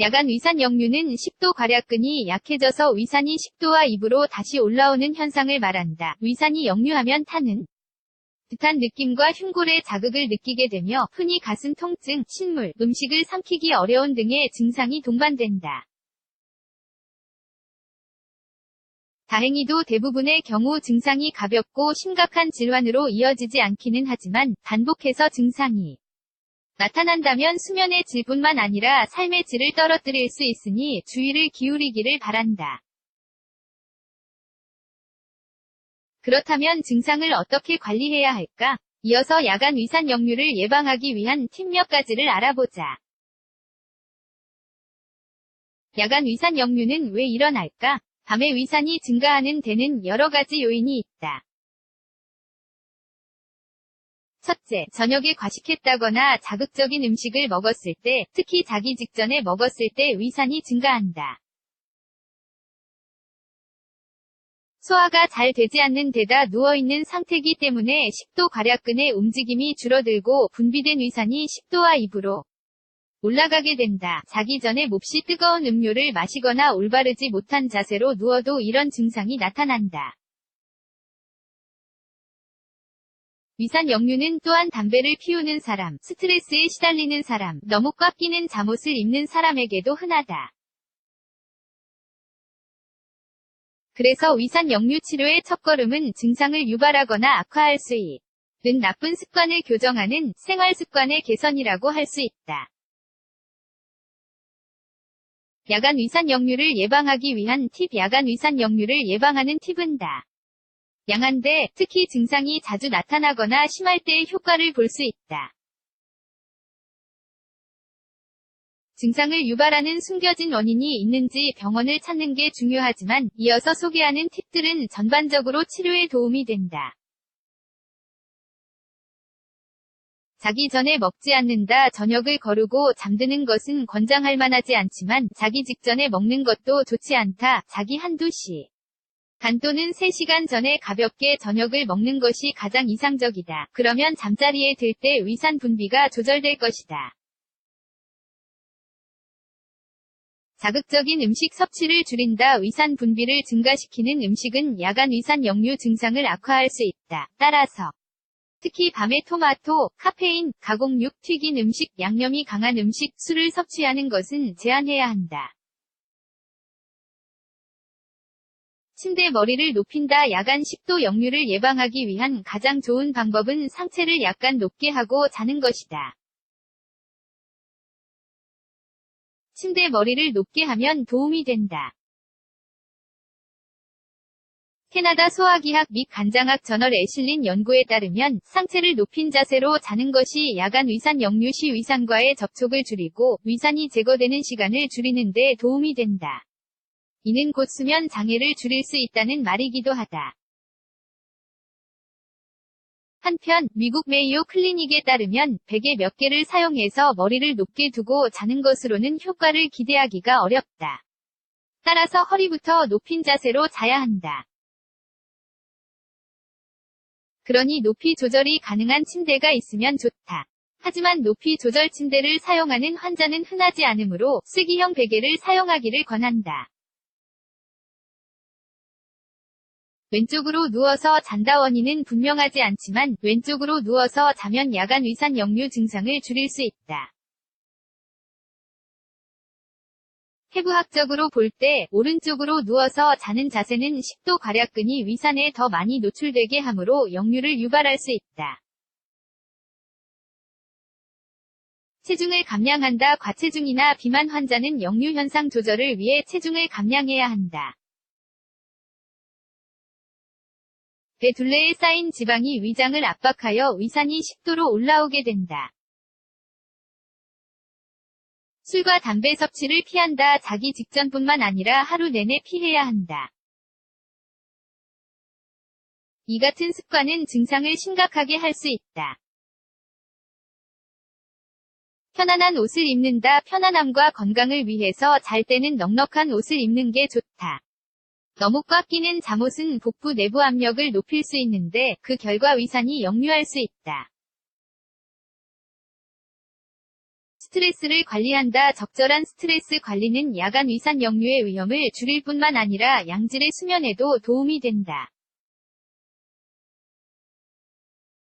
야간 위산 역류는 식도 괄약근이 약해져서 위산이 식도와 입으로 다시 올라오는 현상을 말한다. 위산이 역류하면 타는 듯한 느낌과 흉골의 자극을 느끼게 되며 흔히 가슴 통증, 신물, 음식을 삼키기 어려운 등의 증상이 동반된다. 다행히도 대부분의 경우 증상이 가볍고 심각한 질환으로 이어지지 않기는 하지만 반복해서 증상이 나타난다면 수면의 질뿐만 아니라 삶의 질을 떨어뜨릴 수 있으니 주의를 기울이기를 바란다. 그렇다면 증상을 어떻게 관리해야 할까? 이어서 야간 위산 역류를 예방하기 위한 팁 몇 가지를 알아보자. 야간 위산 역류는 왜 일어날까? 밤에 위산이 증가하는 데는 여러 가지 요인이 있다. 첫째, 저녁에 과식했다거나 자극적인 음식을 먹었을 때, 특히 자기 직전에 먹었을 때 위산이 증가한다. 소화가 잘 되지 않는 데다 누워있는 상태이기 때문에 식도 괄약근의 움직임이 줄어들고 분비된 위산이 식도와 입으로 올라가게 된다. 자기 전에 몹시 뜨거운 음료를 마시거나 올바르지 못한 자세로 누워도 이런 증상이 나타난다. 위산 역류는 또한 담배를 피우는 사람, 스트레스에 시달리는 사람, 너무 꽉 끼는 잠옷을 입는 사람에게도 흔하다. 그래서 위산 역류 치료의 첫걸음은 증상을 유발하거나 악화할 수 있는 나쁜 습관을 교정하는 생활 습관의 개선이라고 할 수 있다. 야간 위산 역류를 예방하기 위한 팁 야간 위산 역류를 예방하는 팁은 다. 양한데 특히 증상이 자주 나타나거나 심할 때의 효과를 볼 수 있다. 증상을 유발하는 숨겨진 원인이 있는지 병원을 찾는 게 중요하지만 이어서 소개하는 팁들은 전반적으로 치료에 도움이 된다. 자기 전에 먹지 않는다 저녁을 거르고 잠드는 것은 권장할 만하지 않지만 자기 직전에 먹는 것도 좋지 않다. 자기 한두 시. 간 또는 3시간 전에 가볍게 저녁을 먹는 것이 가장 이상적이다. 그러면 잠자리에 들 때 위산 분비가 조절될 것이다. 자극적인 음식 섭취를 줄인다 위산 분비를 증가시키는 음식은 야간 위산 역류 증상을 악화할 수 있다. 따라서 특히 밤에 토마토, 카페인, 가공육, 튀긴 음식, 양념이 강한 음식, 술을 섭취하는 것은 제한해야 한다. 침대 머리를 높인다 야간 식도 역류를 예방하기 위한 가장 좋은 방법은 상체를 약간 높게 하고 자는 것이다. 침대 머리를 높게 하면 도움이 된다. 캐나다 소화기학 및 간장학 저널 애실린 연구에 따르면 상체를 높인 자세로 자는 것이 야간 위산 역류 시 위산과의 접촉을 줄이고 위산이 제거되는 시간을 줄이는 데 도움이 된다. 이는 곧 수면 장애를 줄일 수 있다는 말이기도 하다. 한편 미국 메이오 클리닉에 따르면 베개 몇 개를 사용해서 머리를 높게 두고 자는 것으로는 효과를 기대하기가 어렵다. 따라서 허리부터 높인 자세로 자야 한다. 그러니 높이 조절이 가능한 침대가 있으면 좋다. 하지만 높이 조절 침대를 사용하는 환자는 흔하지 않으므로 쓰기형 베개를 사용하기를 권한다. 왼쪽으로 누워서 잔다 원인은 분명하지 않지만 왼쪽으로 누워서 자면 야간 위산 역류 증상을 줄일 수 있다. 해부학적으로 볼 때 오른쪽으로 누워서 자는 자세는 식도 괄약근이 위산에 더 많이 노출되게 하므로 역류를 유발할 수 있다. 체중을 감량한다 과체중이나 비만 환자는 역류 현상 조절을 위해 체중을 감량해야 한다. 배 둘레에 쌓인 지방이 위장을 압박하여 위산이 식도로 올라오게 된다. 술과 담배 섭취를 피한다. 자기 직전뿐만 아니라 하루 내내 피해야 한다. 이 같은 습관은 증상을 심각하게 할 수 있다. 편안한 옷을 입는다. 편안함과 건강을 위해서 잘 때는 넉넉한 옷을 입는 게 좋다. 너무 꽉 끼는 잠옷은 복부 내부 압력을 높일 수 있는데 그 결과 위산이 역류할 수 있다. 스트레스를 관리한다. 적절한 스트레스 관리는 야간 위산 역류의 위험을 줄일 뿐만 아니라 양질의 수면에도 도움이 된다.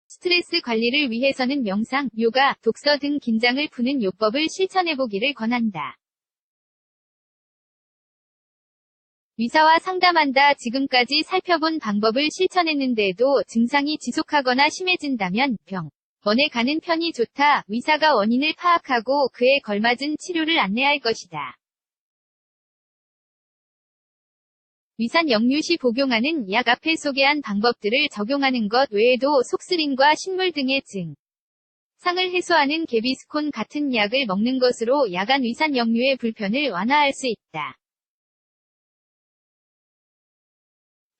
스트레스 관리를 위해서는 명상, 요가, 독서 등 긴장을 푸는 요법을 실천해보기를 권한다. 의사와 상담한다. 지금까지 살펴본 방법을 실천했는데도 증상이 지속하거나 심해진다면 병원에 가는 편이 좋다. 의사가 원인을 파악하고 그에 걸맞은 치료를 안내할 것이다. 위산 역류 시 복용하는 약 앞에 소개한 방법들을 적용하는 것 외에도 속쓰림과 식물 등의 증 상을 해소하는 개비스콘 같은 약을 먹는 것으로 야간 위산 역류의 불편을 완화할 수 있다.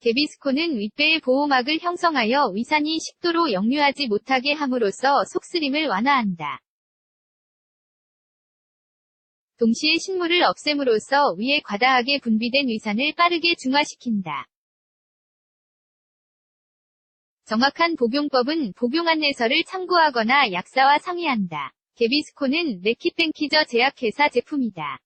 개비스콘은 윗배의 보호막을 형성하여 위산이 식도로 역류하지 못하게 함으로써 속쓰림을 완화한다. 동시에 식물을 없앰으로써 위에 과다하게 분비된 위산을 빠르게 중화시킨다. 정확한 복용법은 복용 안내서를 참고하거나 약사와 상의한다. 개비스콘은 레키땡키저 제약회사 제품이다.